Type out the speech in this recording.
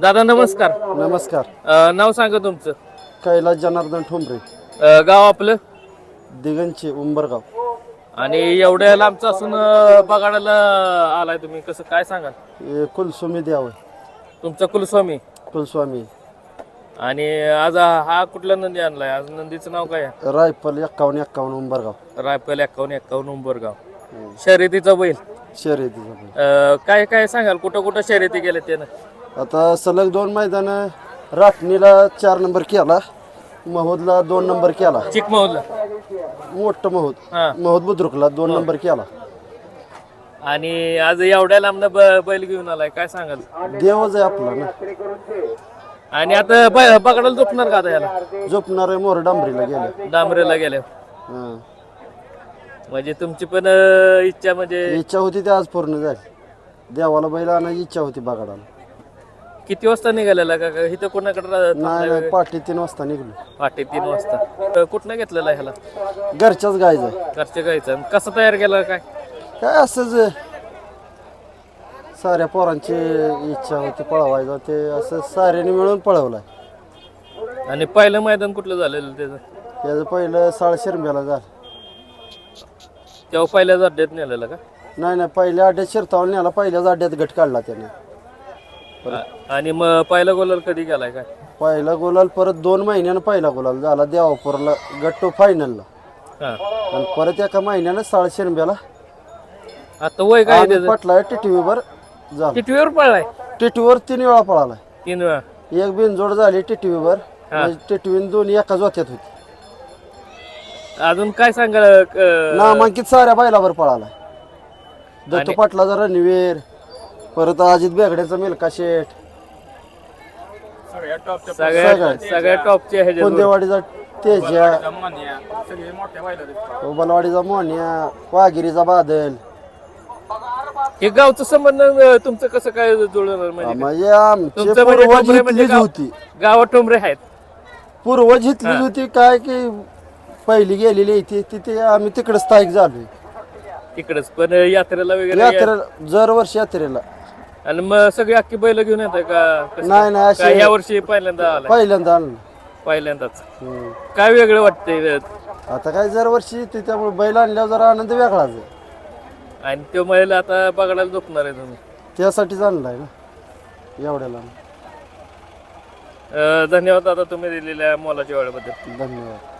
दादा नमस्कार. नमस्कार. अ, नाव सांगा तुमचं. कैलास जनार्दन ठोंबरे अ, गाव आपलं? दिगंचे उंबरगाव. आणि एवढ्या लांबचं असून अ, बगाडाला आलाय तुम्ही. कसं काय सांगाल? हे कुलस्वामी द्यावं तुमचा कुलस्वामी? कुलस्वामी. आणि आज हा हा कुठला नंदी आणलाय? आज नंदीचं नाव काय आहे? रायफल एक्कावन्न एक्कावन्न उंबरगाव. रायफल एक्कावन्न एक्कावन्न उंबरगाव. शर्यतीचा बैल? शर्यतीचा बैल. अ, काय काय सांगाल? कुठं कुठं शर्यती गेल्या त्यानं? आता सलग दोन मैदान राटणीला चार नंबर केला. महोदला दोन नंबर केला. चिकमहूदला मोठं महोद. हा. महोद बुद्रुकला दोन नंबर केला. आणि आज एवढ्या लांबनं ब- बैल घेऊन आलाय काय सांगाल? देवच आहे आपला ना. आणि आता ब- झोपणार का आता याला? झोपणारे मोर डांबरीला गेले. डांबरेला गेल्या हा. म्हणजे तुमची पण अ, इच्छा म्हणजे इच्छा होती ते आज पूर्ण झाली. देवाला बैल आणायची इच्छा होती बगाडाला. किती वाजता निघालेला का? का इथं कोणाकडे नाही नाही पाठी तीन वाजता निघलो. पहाटे तीन वाजता. अ, कुठनं घेतलेला ह्याला? घरच्याच गायचं. घरच्या गायचा. कसं तयार केला काय? काय असंच. साऱ्या पोरांची इच्छा होती पळवायचं ते असं साऱ्याने मिळून पळवलाय. आणि पहिलं मैदान कुठलं झालेलं त्याचं? याचं पहिलं साळ शिरंब्याला झालं. तेव्हा पहिल्याच अड्ड्यात नेलेलं का? नाही नाही पहिल्या अड्ड्यात शिरतावून न्याला पहिल्याच अड्ड्यात गट काढला त्याने. आणि मग पहिला गोलाल कधी गेलाय काय? पहिला गुलाल परत दोन महिन्यानं पहिला गुलाल झाला देवापूरला गट टू फायनलला हा. आणि परत एका महिन्यानं साळ शिरंब्याला आता वय काय त्याचं? पटला टिटवीवर झाला. टिटवीवर पळलाय? टिटवीवर तीन वेळा पळाला तीन वेळा? एक बिनजोड झाली टिटवीवर. म्हणजे टिटवीन दोन्ही एका जोत्यात होती. अजून काय सांगा अ, नामांकित साऱ्या बैलावर पळाला दत्त पाटलाचा रणवीर परत अजित बेगड्याचा मिल्का शेठ. सगळ्या सगळ्या टॉपचे ह्याच्या कोंदेवाडीचा तेजा. उबलवाडीचा मोन्या. वाघिरीचा बादल. हे गावचं संबंध अ, तुमचं कसं काय जुळणार म्हणजे म्हणजे आमचे तुमचं म्हणजे पूर्वज टोमरे म्हणजे गाव- होती. गावात टोंबरे आहेत. पूर्वज होती. काय की पहिली गेलेली इथे तिथे आम्ही तिकडे स्थायिक झालोय. तिकडच पण यात्रेला वगैरे यात्रेला दरवर्षी यात्रेला. आणि मग सगळी अख्खी बैल घेऊन येतात का? कसं? नाही नाही असे या वर्षी पहिल्यांदा पहिल्यांदा आणलं पहिल्यांदाच. हम्म. काय वेगळं वाटतंय आता काय दरवर्षी येते त्यामुळे बैल आणल्यावर जरा आनंद वेगळाच आहे. आणि तो महिला आता बघायला झोपणार आहे तुम्ही? त्यासाठीच आणलाय ना एवढ्याला. अं, धन्यवाद आता तुम्ही दिलेल्या मोलाच्या वेळेबद्दल. धन्यवाद.